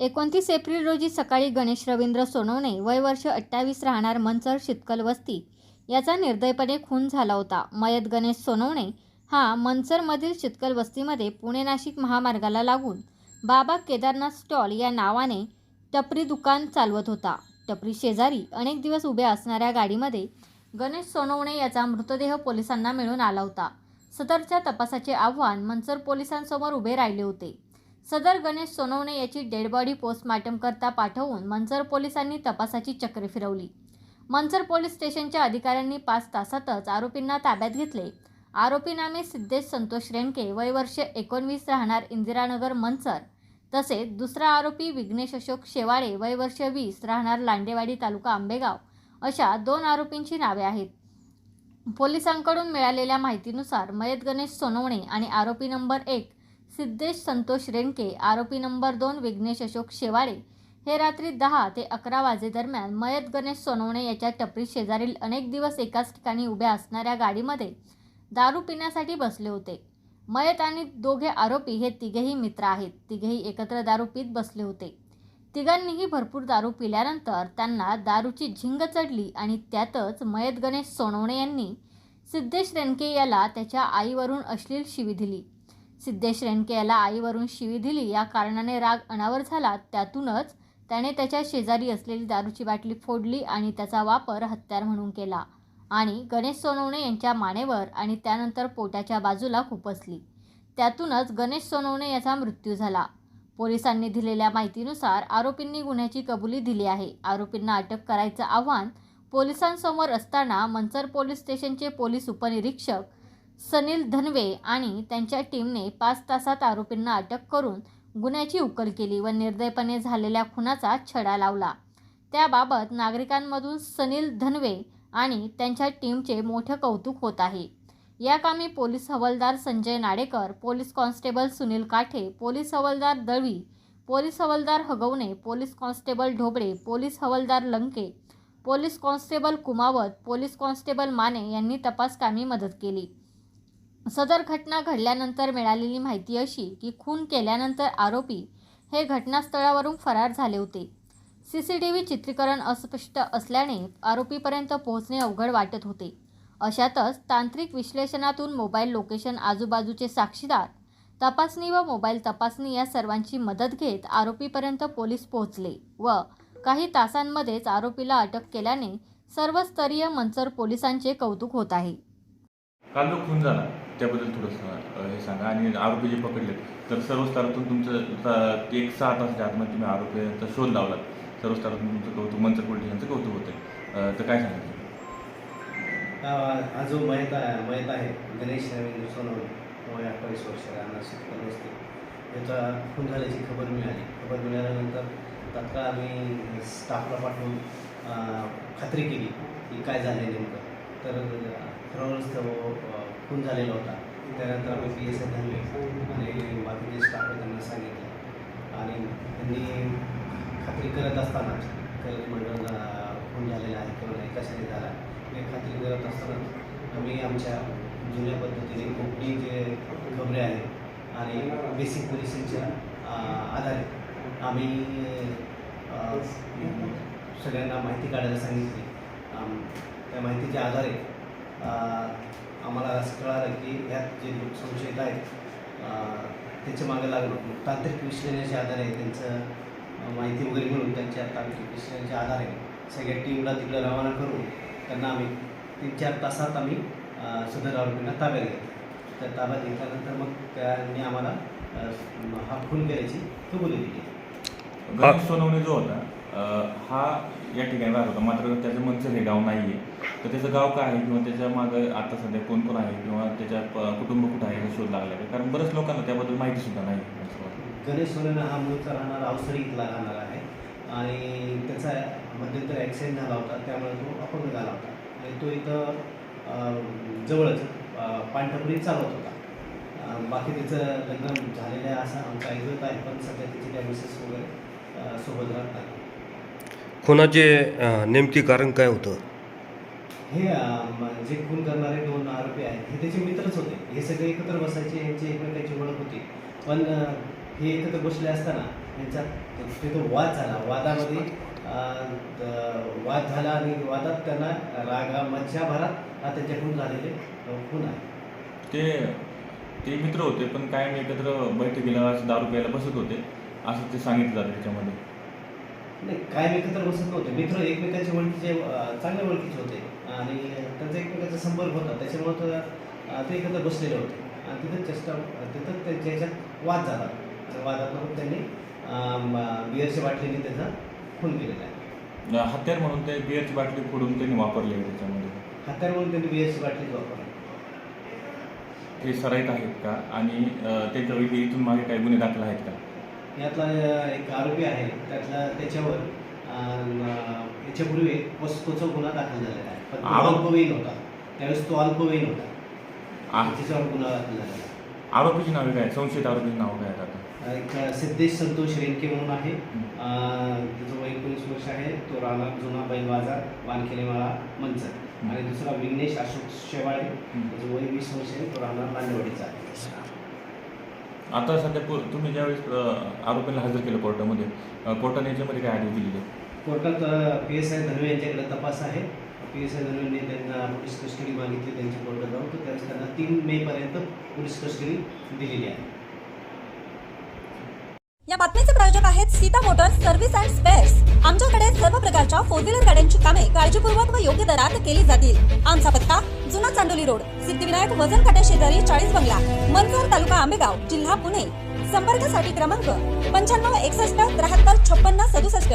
एकोणतीस एप्रिल रोजी सकाळी गणेश रवींद्र सोनवणे वय वर्ष अठ्ठावीस राहणार मंचर शितकल वस्ती याचा निर्दयपणे खून झाला होता. मयत गणेश सोनवणे हा मंचरमधील शितकल वस्तीमध्ये पुणे नाशिक महामार्गाला लागून बाबा केदारनाथ स्टॉल या नावाने टपरी दुकान चालवत होता. टपरी शेजारी अनेक दिवस उभ्या असणाऱ्या गाडीमध्ये गणेश सोनवणे याचा मृतदेह पोलिसांना मिळून आला होता. सदरच्या तपासाचे आव्हान मंचर पोलिसांसमोर उभे राहिले होते. सदर गणेश सोनवणे याची डेड बॉडी पोस्टमार्टम करता पाठवून मंचर पोलिसांनी तपासाची चक्रे फिरवली. मंचर पोलीस स्टेशनच्या अधिकाऱ्यांनी पाच तासातच आरोपींना ताब्यात घेतले. आरोपी नामे सिद्धेश संतोष रेणके वय वर्ष एकोणवीस राहणार इंदिरानगर मंचर. तसेच दुसरा आरोपी विघ्नेश अशोक शेवाळे वय वर्ष वीस राहणार लांडेवाडी तालुका आंबेगाव अशा दोन आरोपींची नावे आहेत. पोलिसांकडून मिळालेल्या माहितीनुसार मयत गणेश सोनवणे आणि आरोपी नंबर एक सिद्धेश संतोष रेणके आरोपी नंबर दोन विघ्नेश अशोक शेवाळे. हे रात्री दहा ते अकरा वाजेदरम्यान मयत गणेश सोनवणे याच्या टपरी शेजारील अनेक दिवस एकाच ठिकाणी उभ्या असणाऱ्या गाडीमध्ये दारू पिण्यासाठी बसले होते. मयत आणि दोघे आरोपी हे तिघेही मित्र आहेत. तिघेही एकत्र दारू पीत बसले होते. तिघांनीही भरपूर दारू पिल्यानंतर त्यांना दारूची झिंग चढली आणि त्यातच मयत गणेश सोनवणे यांनी सिद्धेश रेणके याला त्याच्या आईवरून अश्लील शिवी दिली. सिद्धेश रेणके याला आईवरून शिवी दिली. या कारणाने राग अनावर झाला. त्यातूनच त्याने त्याच्या शेजारी असलेली दारूची बाटली फोडली आणि त्याचा वापर हत्यार म्हणून केला आणि गणेश सोनवणे यांच्या मानेवर आणि त्यानंतर पोटाच्या बाजूला खुपसली. त्यातूनच गणेश सोनवणे याचा मृत्यू झाला. पोलिसांनी दिलेल्या माहितीनुसार आरोपींनी गुन्ह्याची कबुली दिली आहे. आरोपींना अटक करायचं आव्हान पोलिसांसमोर असताना मंचर पोलीस स्टेशनचे पोलीस उपनिरीक्षक सनील धनवे आणि त्यांच्या टीमने पाच तासात आरोपींना अटक करून गुन्ह्याची उकल केली व निर्दयपणे झालेल्या खुनाचा छडा लावला. त्याबाबत नागरिकांमधून सनील धनवे आणि त्यांच्या टीमचे मोठे कौतुक होत आहे. या कामी पोलीस हवालदार Sanjay Nadekar police constable Sunil Kathe police हवालदार दळवी पोलीस हवालदार Hagawane police constable Dhobale police हवालदार Lanke police constable Kumawat police constable Mane यांनी तपासकामी मदत केली. सदर घटना घडल्यानंतर मिळालेली माहिती अशी की खून केल्यानंतर आरोपी हे घटनास्थळावरून फरार झाले होते. सी सी टी व्ही चित्रीकरण अस्पष्ट असल्याने आरोपीपर्यंत पोहोचणे अवघड वाटत होते. अशातच तांत्रिक विश्लेषणातून मोबाईल लोकेशन आजूबाजूचे साक्षीदार तपासणी व मोबाईल तपासणी या सर्वांची मदत घेत आरोपीपर्यंत पोलीस पोहोचले व काही तासांमध्येच आरोपीला अटक केल्याने सर्वस्तरीय मंचर पोलिसांचे कौतुक होत आहे. काल जो खून झाला. त्याबद्दल थोडंसं हे सांगा. आणि आरोपी जे पकडले तर सर्व स्तरातून तुमचं एक सहा तासाच्या आतमध्ये तुम्ही आरोपीचा शोध लावला सर्व स्तरातून तुमचं कौतुक मंच पोलीस कौतुक होतं तर काय सांगायचं हा जो मयत मयत आहे गणेश रवींद्र सोनवणे. वय अठ्ठावीस वर्ष राहणार शेतकरी वस्ती याचा खून झाल्याची खबर मिळाली. खबर मिळाल्यानंतर तात्काळ आम्ही स्टाफला पाठवून खात्री केली की काय झालं आहे नेमकं. तर खरोखरच खून झालेला होता. त्यानंतर आम्ही पी एस आय धरले आणि बाकीचे स्टाफ त्यांना सांगितलं. आणि त्यांनी खात्री करत असतानाच कलर मंडळ खून झालेला आहे किंवा नाही कशाने झाला हे खात्री करत असताना आम्ही आमच्या जुन्या पद्धतीने कोकणी जे खबरे आहेत आणि बेसिक पोलिसीच्या आधारे आम्ही सगळ्यांना माहिती काढायला सांगितली. त्या माहितीच्या आधारे आम्हाला असं कळालं की ह्यात जे लोक संशयित आहेत त्याच्यामागे लागलो. मग तांत्रिक विश्लेषणाच्या आधारे त्यांचं माहिती वगैरे मिळून त्यांच्या तांत्रिक विश्लेषणाच्या आधारे सगळ्या टीमला तिकडे रवाना करून त्यांना आम्ही तीन चार तासात आम्ही सदर आरोपींना ताब्यात घेतलं. तर ताब्यात घेतल्यानंतर मग त्यांनी आम्हाला हा खून घ्यायची कबुली दिली. गणेश सोनवणे जो होता हा या ठिकाणी राहत होता. मात्र त्याचं मंचर हे गाव नाही आहे तर त्याचं गाव काय आहे किंवा त्याच्या मागं आता सध्या कोण कोण आहे किंवा त्याच्या कुटुंब कुठं आहे हे शोध लागला आहे कारण बऱ्याच लोकांना त्याबद्दल माहिती सुद्धा नाही गणेश सोनेनं हा मूळचा राहणार अवसरी इथला राहणार आहे. आणि त्याचा मध्यंतर ॲक्सिडेंट झाला होता त्यामुळे तो अपंग झाला होता. आणि तो इथं जवळच पाणटपरीत चालवत होता. बाकी त्याचं लग्न झालेलं आहे असं आमचा ऐकत आहे पण सध्या त्याची त्या मिसेस वगैरे सोबत राहत नाही खुनाचे नेमके कारण काय होतं? हे जे खून करणारे दोन आरोपी आहेत हे त्याचे मित्रच होते. हे सगळे एकत्र बसायचे यांची एकमेकांची ओळख होती. पण हे एकत्र बसले असताना यांच्यात तिथं वाद झाला. वादामध्ये वाद झाला आणि वादात त्यांना रागा मज्जाभरात हा त्यांच्याकडून झालेले खून आहे. ते ते मित्र होते पण कायम एकत्र बैठकीला दारू प्यायला बसत होते. असं ते सांगितलं जातं त्याच्यामध्ये. नाही कायम एकत्र बसत नव्हते. मित्र एकमेकांच्या ओळखीचे चांगल्या ओळखीचे होते. आणि त्यांचा एकमेकांचा संपर्क होता. त्याच्यामुळं ते एकत्र बसलेले होते. आणि तिथं चेष्टा तिथं त्यांच्या ह्याच्यात वाद झाला. आणि वादात मग त्यांनी बिअरच्या बाटलीने त्याचा खून केलेला आहे. हत्यार म्हणून ते बिअरची बाटली फोडून त्यांनी वापरली आहे त्याच्यामध्ये. हत्यार म्हणून त्यांनी बिअरची बाटलीच वापरली. हे सराईत आहेत का? आणि अं, त्यांच्यापैकी इथून मागे काही गुन्हे दाखल आहेत का? यातला एक आरोपी आहे त्यातला त्याच्यावर अं, याच्यापूर्वी एक वस्तूचा गुन्हा दाखल झालेला आहे. पण तो आरोप- अल्पवयीन होता. त्यावेळेस तो अल्पवयीन होता. आ- त्याच्यावर गुन्हा दाखल झालेला आहे. आरोपीची नावे काय? आहेत? संशयित आरोपीची नावं काय आहेत आता? एक सिद्धेश संतोष रेणके म्हणून आहे. अं, त्याचं वय एकोणीस वर्ष आहे. तो राहणार जुना बैल बाजार वानखेडेमाळा मंचर आणि दुसरा विघ्नेश अशोक शेवाळे. त्याचं वय वीस वर्ष आहे. तो राहणार नांदेवाडीचा आहे. आता सध्या पु- तुम्ही ज्यावेळेस अं, आरोपीला हजर केलं कोर्टामध्ये अं, कोर्टाने याच्यामध्ये काय आदेश दिलेले? कोर्टात पी एस आय धनवे यांच्याकडे तपास आहे. पी एस आय धनवेंनी त्यांना पोलीस कस्टडी मागितली त्यांच्या कोर्टात जाऊन तर त्यावेळेस त्यांना तीन मेपर्यंत पोलीस कस्टडी दिलेली आहे. या बातमीचे प्रायोजक आहेत Sita motors service and spares. आमच्याकडे सर्व प्रकारच्या फोर व्हीलर गाड्यांची कामे काळजीपूर्वक योग्य दरात केली जातील. आमचा पत्ता जुना चांडोली रोड सिद्धिविनायक वजन काट्या शेजारी चाळीस बंगला मनसर तालुका आंबेगाव जिल्हा पुणे. संपर्कासाठी क्रमांक पंच्याण्णव एकसष्ट त्र्याहत्तर छप्पन्न सदुसष्ट.